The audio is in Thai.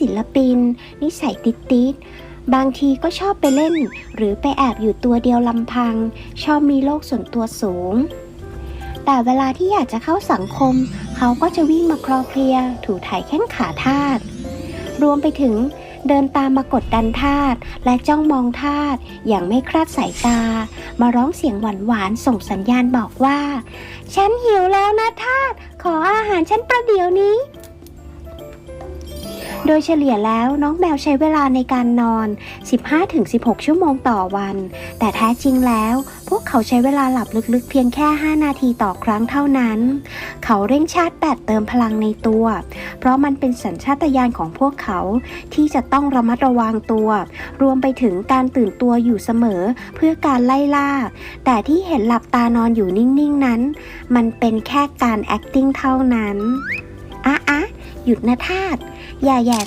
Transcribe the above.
ศิลปิน นิสัยติดติดบางทีก็ชอบไปเล่น หรือไปแอบอยู่ตัวเดียวลำพัง ชอบมีโลกส่วนตัวสูง แต่เวลาที่อยากจะเข้าสังคม เขาก็จะวิ่งมาคลอเคลีย ถูถ่ายแข้งขาทาสรวมไปถึงเดินตามมากดดันทาสและจ้องมองทาสอย่างไม่คลาดสายตา มาร้องเสียงหวานๆส่งสัญญาณบอกว่า ฉันหิวแล้วนะทาสขออาหารฉันประเดี๋ยวนี้ โดยเฉลี่ยแล้วน้องแมวใช้เวลาในการนอน 15-16 ชั่วโมงต่อวัน แต่แท้จริงแล้ว พวกเขาใช้เวลาหลับลึกๆ เพียงแค่ 5 นาทีต่อครั้งเท่านั้น เขาเร่งชาร์จแบตเติมพลังในตัว เพราะมันเป็นสัญชาตญาณของพวกเขาที่จะต้องระมัดระวังตัว รวมไปถึงการตื่นตัวอยู่เสมอเพื่อการไล่ล่า แต่ที่เห็นหลับตานอนอยู่นิ่งๆนั้น มันเป็นแค่การ acting เท่านั้น หยุดนะทาตอย่าแย่